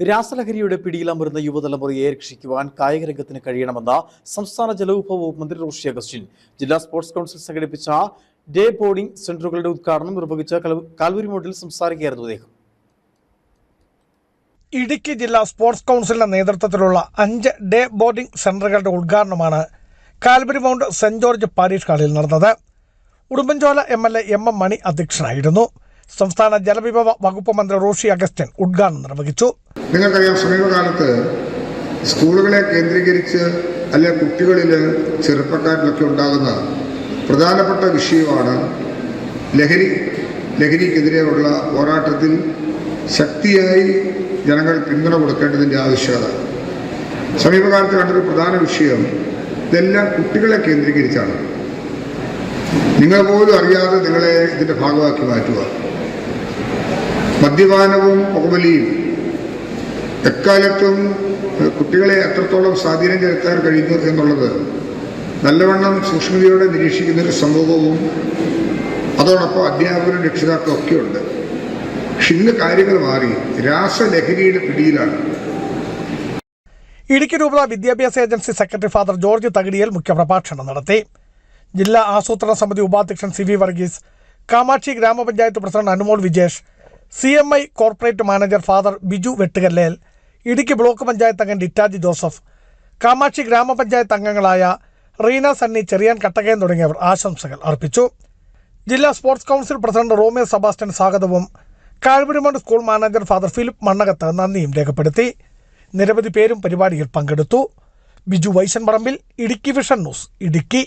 രാസലഹരിയുടെ പിടിയിലമരുന്ന യുവതലമുറയെ രക്ഷിക്കുവാൻ കായിക രംഗത്തിന് കഴിയണമെന്ന് സംസ്ഥാന ജലവിഭവ വകുപ്പ് മന്ത്രി റോഷി അഗസ്റ്റിൻ. ജില്ലാ സ്പോർട്സ് കൗൺസിൽ സംഘടിപ്പിച്ച ഡേ ബോർഡിംഗ് സെന്ററുകളുടെ ഉദ്ഘാടനം നിർവഹിച്ച കാൽവരി മോഡിൽ സംസാരിക്കുകയായിരുന്നു അദ്ദേഹം. ഇടുക്കി ജില്ലാ സ്പോർട്സ് കൗൺസിലിന്റെ നേതൃത്വത്തിലുള്ള അഞ്ച് ഡേ ബോർഡിംഗ് സെന്ററുകളുടെ ഉദ്ഘാടനമാണ് Calvary mount saint George parish ഹാളിൽ നടന്നത്. Udumbanchola M L A M M Mani അധ്യക്ഷനായിരുന്നു. സംസ്ഥാന ജലവിഭവ വകുപ്പ് മന്ത്രി റോഷി അഗസ്റ്റിൻ ഉദ്ഘാടനം നിർവഹിച്ചു. നിങ്ങൾക്കറിയാം സമീപകാലത്ത് സ്കൂളുകളെ കേന്ദ്രീകരിച്ച് അല്ലെ കുട്ടികളിൽ ചെറുപ്പക്കാരിലൊക്കെ ഉണ്ടാകുന്ന പ്രധാനപ്പെട്ട വിഷയമാണ് ലഹരി. ലഹരിക്കെതിരെയുള്ള പോരാട്ടത്തിൽ ശക്തിയായി ജനങ്ങൾ പിന്തുണ കൊടുക്കേണ്ടതിന്റെ ആവശ്യകത സമീപകാലത്ത് കണ്ടൊരു പ്രധാന വിഷയം ഇതെല്ലാം കുട്ടികളെ കേന്ദ്രീകരിച്ചാണ്. നിങ്ങൾ പോലും അറിയാതെ നിങ്ങളെ ഇതിന്റെ ഭാഗമാക്കി മാറ്റുക. മദ്യപാനവും പുകവലിയും എക്കാലത്തും കുട്ടികളെ എത്രത്തോളം സ്വാധീനം ചെലുത്താൻ കഴിയുന്നു എന്നുള്ളത് നല്ലവണ്ണം സൂക്ഷ്മതയോടെ നിരീക്ഷിക്കുന്ന ഒരു സമൂഹവും അതോടൊപ്പം അധ്യാപകരും രക്ഷിതാക്കളും ഒക്കെയുണ്ട്. പക്ഷെ ഇന്ന് കാര്യങ്ങൾ മാറി. രാസലഹരിയുടെ പിടിയിലാണ്. ഇടുക്കി രൂപത വിദ്യാഭ്യാസ agency secretary father George Thakidiyil മുഖ്യപ്രഭാഷണം നടത്തി. ജില്ലാ ആസൂത്രണ സമിതി ഉപാധ്യക്ഷൻ സി വി വർഗീസ് കാമാക്ഷി ഗ്രാമപഞ്ചായത്ത് president Anumol Vijesh C M I corporate manager father Biju Vettukallel Idukki block panchayat അംഗം ഡിറ്റാജി ജോസഫ് കാമാക്ഷി ഗ്രാമപഞ്ചായത്ത് അംഗങ്ങളായ റീന സണ്ണി ചെറിയാൻ കട്ടകയൻ തുടങ്ങിയവർ ആശംസകൾ അർപ്പിച്ചു. ജില്ലാ sports council president Romeo Sebastian സ്വാഗതവും Calvary Mount school manager father Philip Mannakath നന്ദിയും രേഖപ്പെടുത്തി. നിരവധി പേരും പരിപാടിയിൽ പങ്കെടുത്തു. Biju Vaishan Parambil Idukki vision news Idukki.